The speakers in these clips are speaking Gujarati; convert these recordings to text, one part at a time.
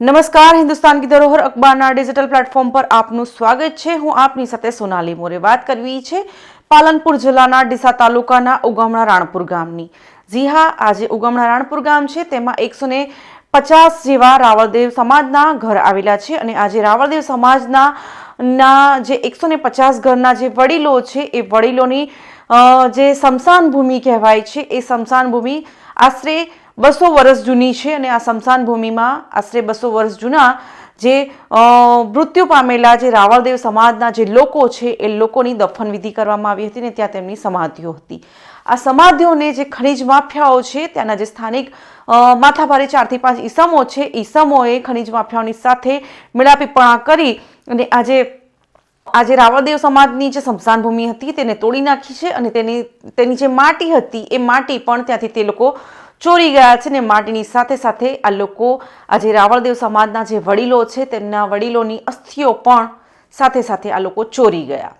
નમસ્કાર, હિન્દુસ્તાન કી ધરોહર અખબારના ડિજિટલ પ્લેટફોર્મ પર આપનું સ્વાગત છે. હું આપની સાથે સોનાલી મોરે વાત કરવી છે પાલનપુર જિલ્લાના ડીસા તાલુકાના ઉગમણા રાણપુર ગામની. જી હા, આજે ઉગમણા રાણપુર ગામ છે. તેમાં એકસો ને પચાસ જેવા રાવળદેવ સમાજના ઘર આવેલા છે અને આજે રાવળદેવ સમાજના ના જે એકસો ને પચાસ ઘરના જે વડીલો છે, એ વડીલોની જે સ્મશાન ભૂમિ કહેવાય છે, એ સ્મશાન ભૂમિ આશરે બસો વર્ષ જૂની છે અને આ સ્મશાન ભૂમિમાં આશરે બસો વર્ષ જૂના જે મૃત્યુ પામેલા જે રાવળદેવ સમાજના જે લોકો છે, એ લોકોની દફનવિધિ કરવામાં આવી હતી ને ત્યાં તેમની સમાધિઓ હતી. આ સમાધિઓને જે ખનિજ માફિયાઓ છે, ત્યાંના જે સ્થાનિક માથાભારે ચારથી પાંચ ઈસમો છે, ઈસમોએ ખનિજ માફિયાઓની સાથે મેળાપીપણા કરી અને આજે આજે રાવળદેવ સમાજની જે સ્મશાન ભૂમિ હતી તેને તોડી નાખી છે અને તેની તેની જે માટી હતી, એ માટી પણ ત્યાંથી તે લોકો ચોરી ગયા છે ને માટીની સાથે સાથે આ લોકો આજે રાવળદેવ સમાજના જે વડીલો છે, તેમના વડીલોની અસ્થિઓ પણ સાથે સાથે આ લોકો ચોરી ગયા.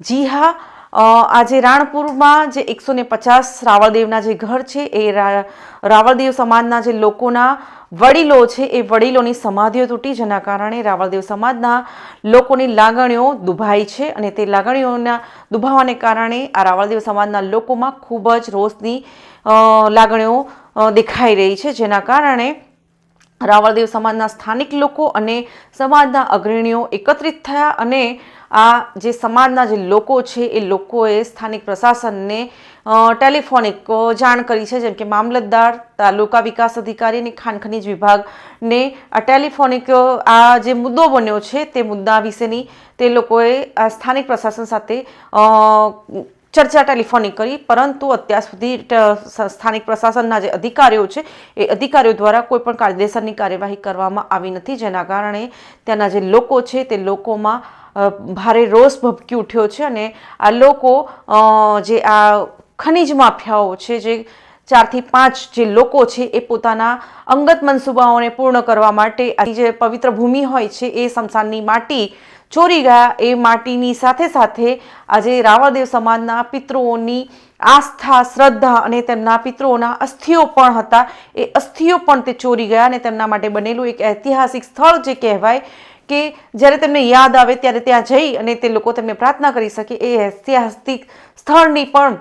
જી હા આજે રાણપુરમાં જે એકસો ને પચાસ રાવળદેવના જે ઘર છે, એ રાવળદેવ સમાજના જે લોકોના વડીલો છે, એ વડીલોની સમાધિઓ તૂટી જેના કારણે રાવળદેવ સમાજના લોકોની લાગણીઓ દુભાઈ છે અને તે લાગણીઓના દુભાવાને કારણે આ રાવળદેવ સમાજના લોકોમાં ખૂબ જ રોષની લાગણીઓ દેખાઈ રહી છે. જેના કારણે રાવળદેવ સમાજના સ્થાનિક લોકો અને સમાજના અગ્રણીઓ એકત્રિત થયા અને આ જે સમાજના જે લોકો છે, એ લોકોએ સ્થાનિક પ્રશાસનને ટેલિફોનિક જાણ કરી છે, જેમ કે મામલતદાર, તાલુકા વિકાસ અધિકારી અને ખાણ ખનીજ વિભાગને આ ટેલિફોનિક આ જે મુદ્દો બન્યો છે, તે મુદ્દા વિશેની તે લોકોએ સ્થાનિક પ્રશાસન સાથે ચર્ચા ટેલિફોનિક કરી. પરંતુ અત્યાર સુધી સ્થાનિક પ્રશાસનના જે અધિકારીઓ છે, એ અધિકારીઓ દ્વારા કોઈ પણ કાયદેસરની કાર્યવાહી કરવામાં આવી નથી. જેના કારણે ત્યાંના જે લોકો છે, તે લોકોમાં ભારે રોષ ભભકી ઉઠ્યો છે અને આ લોકો જે આ ખનિજ માફિયાઓ છે, જે ચારથી પાંચ જે લોકો છે, એ પોતાના અંગત મનસૂબાઓને પૂર્ણ કરવા માટે આ જે પવિત્ર ભૂમિ હોય છે, એ સમસાનની માટી ચોરી ગયા. એ માટીની સાથે સાથે આજે રાવળદેવ સમાજના પિતૃઓની આસ્થા, શ્રદ્ધા અને તેમના પિતૃઓના અસ્થિઓ પણ હતા. એ અસ્થિઓ પણ તે ચોરી ગયા અને તેમના માટે બનેલું એક ઐતિહાસિક સ્થળ જે કહેવાય કે જ્યારે તેમને યાદ આવે ત્યારે ત્યાં જઈ અને તે લોકો તેમને પ્રાર્થના કરી શકે. એ ઐતિહાસિક સ્થળની પણ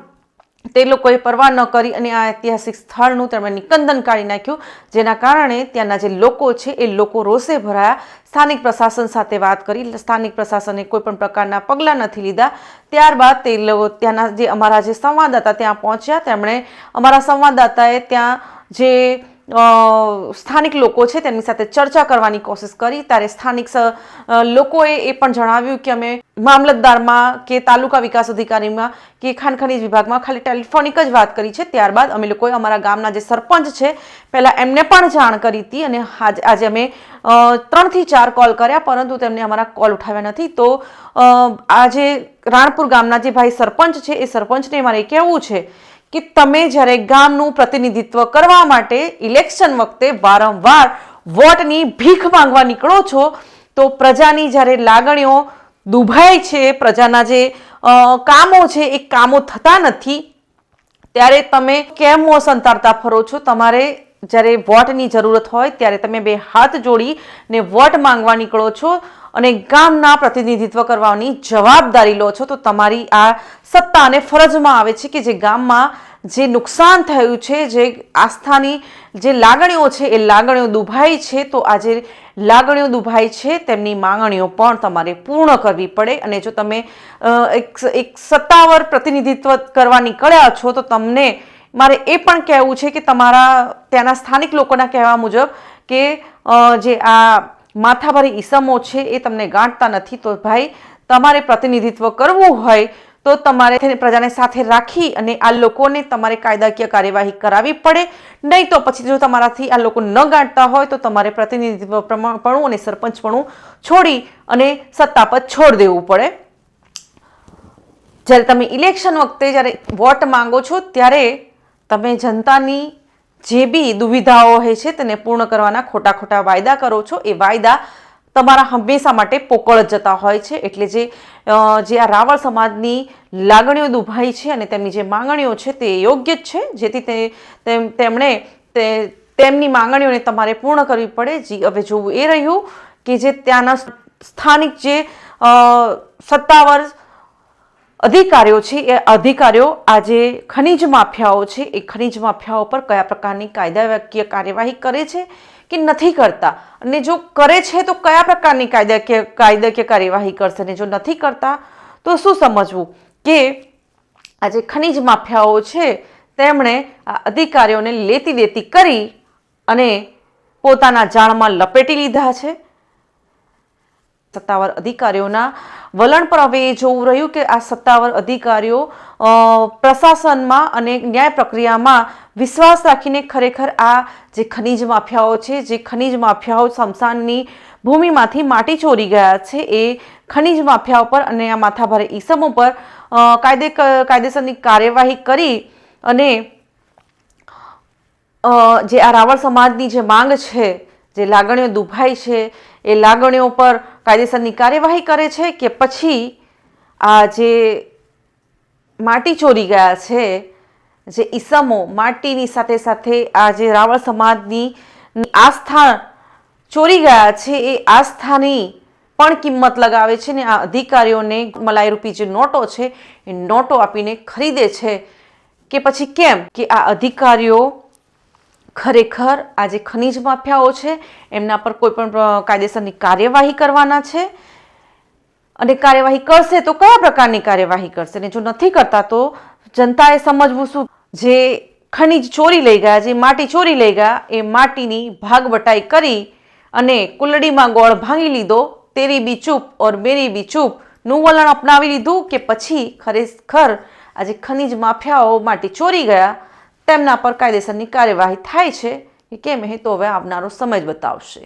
તે લોકોએ પરવા ન કરી અને આ ઐતિહાસિક સ્થળનું તેમણે નિકંદન કાઢી નાખ્યું, જેના કારણે ત્યાંના જે લોકો છે એ લોકો રોષે ભરાયા. સ્થાનિક પ્રશાસન સાથે વાત કરી. સ્થાનિક પ્રશાસને કોઈ પણ પ્રકારના પગલાં નથી લીધા. ત્યારબાદ તે લોકો ત્યાંના જે અમારા જે સંવાદદાતા ત્યાં પહોંચ્યા. તેમણે અમારા સંવાદદાતાએ ત્યાં જે સ્થાનિક લોકો છે તેમની સાથે ચર્ચા કરવાની કોશિશ કરી. ત્યારે સ્થાનિક લોકોએ એ પણ જણાવ્યું કે અમે મામલતદારમાં કે તાલુકા વિકાસ અધિકારીમાં કે ખાણ ખનીજ વિભાગમાં ખાલી ટેલિફોનિક જ વાત કરી છે. ત્યારબાદ અમે લોકોએ અમારા ગામના જે સરપંચ છે, પહેલાં એમને પણ જાણ કરી હતી અને આજ- અમે ત્રણથી ચાર કોલ કર્યા પરંતુ તેમને અમારા કોલ ઉઠાવ્યા નથી. તો આજે રાણપુર ગામના જે ભાઈ સરપંચ છે, એ સરપંચને મારે કહેવું છે કે તમે જ્યારે ગામનું પ્રતિનિધિત્વ કરવા માટે ઇલેક્શન વખતે વારંવાર વોટની ભીખ માંગવા નીકળો છો, તો પ્રજાની જ્યારે લાગણીઓ દુભાય છે, પ્રજાના જે કામો છે, એ કામો થતા નથી, ત્યારે તમે કેમ મોં ફરો છો? તમારે જ્યારે વોટની જરૂરત હોય, ત્યારે તમે બે હાથ જોડી ને વોટ માંગવા નીકળો છો અને ગામના પ્રતિનિધિત્વ કરવાની જવાબદારી લો છો. તો તમારી આ સત્તા અને ફરજમાં આવે છે કે જે ગામમાં જે નુકસાન થયું છે, જે આસ્થાની જે લાગણીઓ છે, એ લાગણીઓ દુભાઈ છે, તો આજે લાગણીઓ દુભાઈ છે, તેમની માંગણીઓ પણ તમારે પૂર્ણ કરવી પડે. અને જો તમે એક એક સત્તાવાર પ્રતિનિધિત્વ કરવા નીકળ્યા છો, તો તમને મારે એ પણ કહેવું છે કે તમારા ત્યાંના સ્થાનિક લોકોના કહેવા મુજબ કે જે આ માથાભારી ઈસમો છે, એ તમને ગાંઠતા નથી. તો ભાઈ, તમારે પ્રતિનિધિત્વ કરવું હોય તો તમારે પ્રજાને સાથે રાખી અને આ લોકોને તમારે કાયદાકીય કાર્યવાહી કરાવવી પડે. નહીં તો પછી જો તમારાથી આ લોકો ન ગાંઠતા હોય તો તમારે પ્રતિનિધિત્વ પ્રમાણપણું અને સરપંચપણું છોડી અને સત્તા પર છોડ દેવું પડે. જ્યારે તમે ઇલેક્શન વખતે જ્યારે વોટ માંગો છો ત્યારે તમે જનતાની જે બી દુવિધાઓ હોય છે તેને પૂર્ણ કરવાના ખોટા ખોટા વાયદા કરો છો. એ વાયદા તમારા હંમેશા માટે પોકળ જતા હોય છે. એટલે જે જે આ રાવળ સમાજની લાગણીઓ દુભાઈ છે અને તેમની જે માંગણીઓ છે તે યોગ્ય જ છે. જેથી તે, તેમ- તેમણે તે, તેમની માંગણીઓને તમારે પૂર્ણ કરવી પડે. જી, હવે જોવું એ રહ્યું કે જે ત્યાંના સ્થાનિક જે સત્તાવાર અધિકારીઓ છે, એ અધિકારીઓ આજે ખનિજ માફિયાઓ છે. એ ખનિજ માફિયાઓ પર કયા પ્રકારની કાયદાકીય કાર્યવાહી કરે છે? કે નથી કરતા? અને જો કરે છે તો કયા પ્રકારની કાયદાકીય કાયદાકીય કાર્યવાહી કરશે? અને જો નથી કરતા, તો શું સમજવું? કે આ જે ખનિજ માફિયાઓ છે, તેમણે આ અધિકારીઓને લેતી દેતી કરી અને પોતાના જાળમાં લપેટી લીધા છે. સત્તાવાર અધિકારીઓના વલણ પર હવે એ જોવું રહ્યું કે આ સત્તાવાર અધિકારીઓ પ્રશાસનમાં અને ન્યાય પ્રક્રિયામાં વિશ્વાસ રાખીને ખરેખર આ જે ખનિજ માફિયાઓ છે, જે ખનિજ માફિયાઓ શમશાનની ભૂમિમાંથી માટી ચોરી ગયા છે, એ ખનિજ માફિયાઓ પર અને આ માથાભારે ઈસમો પર કાયદે, કાયદેસરની કાર્યવાહી કરી અને જે આ રાવળ સમાજની જે માંગ છે જે લાગણીઓ દુભાઈ છે, એ લાગણીઓ પર કાયદેસરની કાર્યવાહી કરે છે કે પછી આ જે માટી ચોરી ગયા છે, જે ઈસમો માટીની સાથે સાથે આ જે રાવળ સમાજની આસ્થા ચોરી ગયા છે, એ આસ્થાની પણ કિંમત લગાવે છે ને આ અધિકારીઓને મલાઈ રૂપી જે નોટો છે, એ નોટો આપીને ખરીદે છે કે પછી કેમ કે આ અધિકારીઓ ખરેખર આ જે ખનિજ માફિયાઓ છે, એમના પર કોઈ પણ કાયદેસરની કાર્યવાહી કરવાના છે. અને કાર્યવાહી કરશે તો કયા પ્રકારની કાર્યવાહી કરશે? અને જો નથી કરતા તો જનતાએ સમજવું શું? જે ખનિજ ચોરી લઈ ગયા, જે માટી ચોરી લઈ ગયા, એ માટીની ભાગવટાઈ કરી અને કુલડીમાં ગોળ ભાંગી લીધો, તેરી બી ચૂપ ઓર મેરી બી ચૂપ. નું વલણ અપનાવી લીધું કે પછી ખરેખર આજે ખનિજ માફિયાઓ માટી ચોરી ગયા તેમના પર કાયદેસરની કાર્યવાહી થાય છે કે કેમ એ તો હવે આવનારો સમય જ બતાવશે.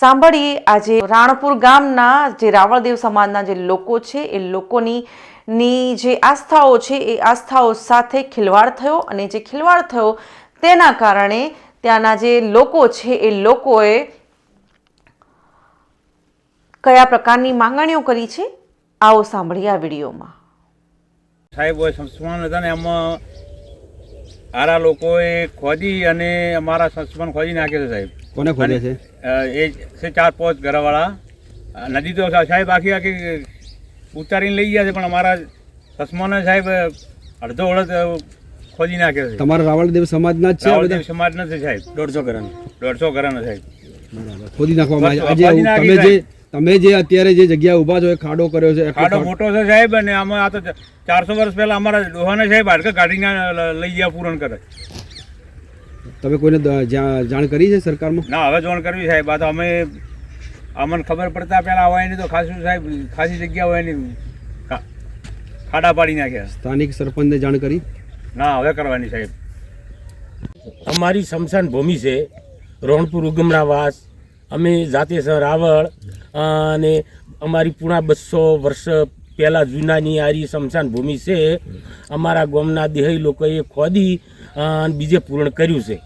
સાંભળીએ આજે રાણપુર ગામના જે રાવળદેવ સમાજના જે લોકો છે, એ લોકોની ની જે આસ્થાઓ છે, એ આસ્થાઓ સાથે ખિલવાડ થયો અને જે ખિલવાડ થયો તેના કારણે ત્યાંના જે લોકો છે, એ લોકોએ કયા પ્રકારની માંગણીઓ કરી છે? આવો સાંભળીએ આ વિડીયોમાં. સાહેબ હોય હતા ને એમાં આરા લોકોએ ખોદી અને અમારા સંસ્માન ખોદી નાખ્યો છે સાહેબ. કોને ખોદે છે? એ છે ચાર પાંચ ઘરવાળા. નદી તો સાહેબ આખી આખી ઉતારીને લઈ ગયા છે પણ અમારા સસમાને સાહેબ અડધો અડધ ખોદી નાખ્યો છે. તમારા રાવળદેવ સમાજના જ છે આ રાવળદેવ સમાજના સમાજ નથી સાહેબ. દોઢસો ઘરાના દોઢસો ઘરાના સાહેબ. બરાબર. ખોદી નાખવામાં આજે તમે જે તમે જે અત્યારે જે જગ્યા ઊભા છો એ ખાડો કર્યો છે ખાડો મોટો છે સાહેબ અને આમાં આ તો ચારસો વર્ષ પહેલા અમારા ડોહાને સાહેબ હાડકા કાઢીને લઈ ગયા પૂરણ કરે. તમે કોઈને જાણ કરી છે સરકારમાં? ના હવે જાણ કરવી સાહેબ આ તો અમે અમને ખબર પડતા પહેલા હોય નહીં તો ખાસું સાહેબ ખાસી જગ્યા હોય નહીં ખાડા પાડી નાખ્યા. સ્થાનિક સરપંચને જાણ કરી? ના હવે કરવાની સાહેબ. અમારી સ્મશાન ભૂમિ છે રોણપુર ઉગમરાવાસ અમે જાતે છે રાવળ અને અમારી પૂણા બસો વર્ષ પહેલાં જૂનાની આરી સ્મશાન ભૂમિ છે. અમારા ગામના દેહી લોકોએ ખોદી અને બીજે પૂર્ણ કર્યું છે.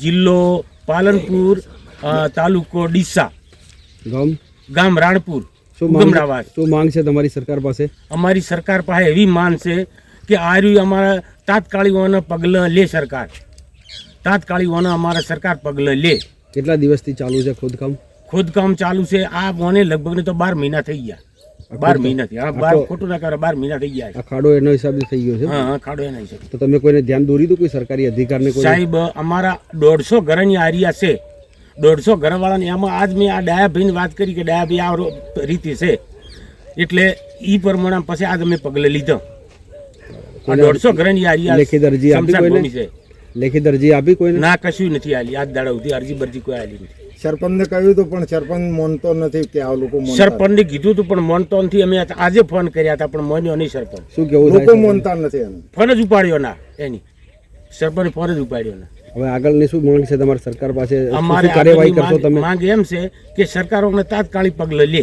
જિલ્લો પાલનપુર તાલુકો ડીસા. ગામ? ગામ રાણપુર શું માંગ છે તમારી સરકાર પાસે? અમારી સરકાર પાસે એવી માંગ છે કે આર્યું અમારા તાત્કાલિકોના પગલાં લે સરકાર. તાત્કાલિકોના અમારા સરકાર પગલાં લે. કેટલા દિવસથી ચાલુ છે ખોદકામ? ખોદકામ ચાલુ છે. આ મને લગભગ તો બાર મહિના થઈ ગયા. બાર મહિનાથી. હા બાર ખોટું? ના કરે બાર મહિના થઈ ગયા. આ ખાડો એનો હિસાબે થઈ ગયો છે? હા ખાડો એ નહીં તો તમે કોઈને ધ્યાન દોરી દો કોઈ સરકારી અધિકારને કોઈ? સાહેબ અમારા દોઢસો ઘરની આરિયા છે. દોઢસો ઘરવાળાને એમાં આજ મેં આ ડાયાભાઈને વાત કરી કે ડાયાભાઈ આ રીતે છે. એટલે એ પ્રમાણે પછી આજ અમે પગલે લીધો. દોઢસો ઘરની આરિયા લેખિત અરજી આપી છે. લેખિત અરજી આપી કોઈ ના કશું નથી આલી. આજ દાડા સુધી અરજી બરજી કોઈ આલી નથી. સરપંચને કહ્યું હતું પણ સરપંચ મોનતો નથી કે આ લોકો સરપંચને કીધું હતું પણ મોનતો નથી અમે આજે ફોન કર્યા હતા પણ મોન્યો નહીં સરપંચ. શું કેવું લોકો મોનતા નથી ફોન જ ઉપાડ્યો ના એની. સરપંચ ફોન જ ઉપાડ્યો ના. હવે આગળની શું માંગ છે તમારી સરકાર પાસે? અમારે કાર્યવાહી કરશો તમે? માંગ એમ છે કે સરકારોને તાત્કાલિક પગલાં લે.